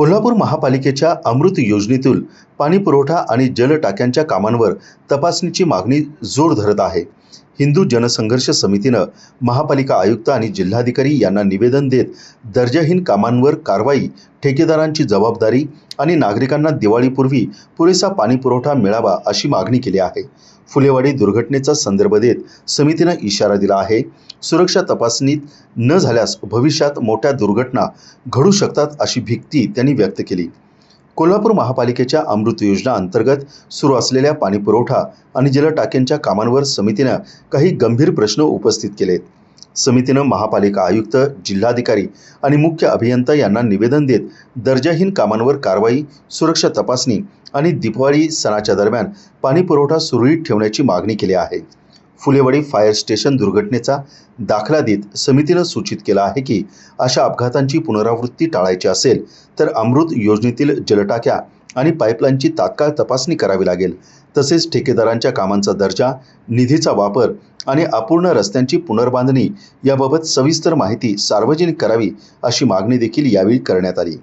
कोल्हापूर महापालिकेच्या अमृत योजनेतील पाणीपुरवठा आणि जलटाक्यांच्या कामांवर तपासणीची मागणी जोर धरत आहे. हिंदू जनसंघर्ष समितीनं महापालिका आयुक्त आणि जिल्हाधिकारी यांना निवेदन देत दर्जाहीन कामांवर कारवाई ठेकेदारांची जबाबदारी आणि नागरिकांना दिवाळीपूर्वी पुरेसा पाणीपुरवठा मिळावा अशी मागणी केली आहे. फुलेवाडी दुर्घटनेचा संदर्भ देत समितीनं इशारा दिला आहे सुरक्षा तपासणीत न झाल्यास भविष्यात मोठ्या दुर्घटना घडू शकतात अशी भीती त्यांनी व्यक्त केली. कोल्हापूर महापालिकेच्या अमृत योजना अंतर्गत सुरू असलेल्या पाणीपुरवठा आणि जलटाक्यांच्या कामांवर समितीनं काही गंभीर प्रश्न उपस्थित केलेत. समितीनं महापालिका आयुक्त जिल्हाधिकारी आणि मुख्य अभियंता यांना निवेदन देत दर्जाहीन कामांवर कारवाई सुरक्षा तपासणी आणि दिपवाळी सणाच्या दरम्यान पाणीपुरवठा सुरळीत ठेवण्याची मागणी केली आहे. फुलेवाडी फायर स्टेशन दुर्घटनेचा दाखला देत समितीनं सूचित केलं आहे की अशा अपघातांची पुनरावृत्ती टाळायची असेल तर अमृत योजनेतील जलटाक्या आणि पाईपलाईनची तात्काळ तपासणी करावी लागेल. तसेच ठेकेदारांच्या कामांचा दर्जा निधीचा वापर आणि अपूर्ण रस्त्यांची पुनर्बांधणी याबाबत सविस्तर माहिती सार्वजनिक करावी अशी मागणी देखील यावेळी करण्यात आली.